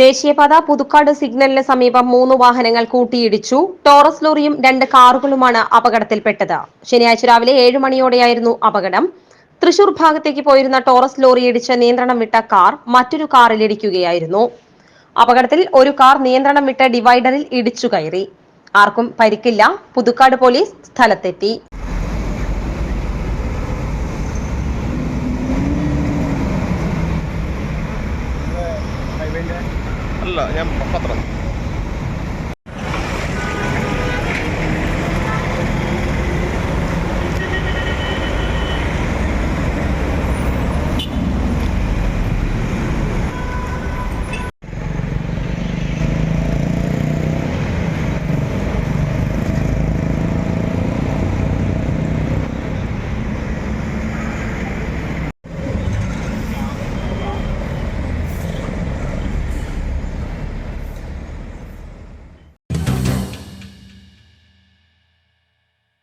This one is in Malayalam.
ദേശീയപാത പുതുക്കാട് സിഗ്നലിന് സമീപം മൂന്ന് വാഹനങ്ങൾ കൂട്ടിയിടിച്ചു. ടോറസ് ലോറിയും രണ്ട് കാറുകളുമാണ് അപകടത്തിൽപ്പെട്ടത്. ശനിയാഴ്ച രാവിലെ ഏഴ് മണിയോടെയായിരുന്നു അപകടം. തൃശൂർ ഭാഗത്തേക്ക് പോയിരുന്ന ടോറസ് ലോറി ഇടിച്ച് നിയന്ത്രണം വിട്ട കാർ മറ്റൊരു കാറിലിടിക്കുകയായിരുന്നു അപകടത്തിൽ ഒരു കാർ നിയന്ത്രണം വിട്ട ഡിവൈഡറിൽ ഇടിച്ചു കയറി. ആർക്കും പരിക്കില്ല. പുതുക്കാട് പോലീസ് സ്ഥലത്തെത്തി. لا هي مخاطره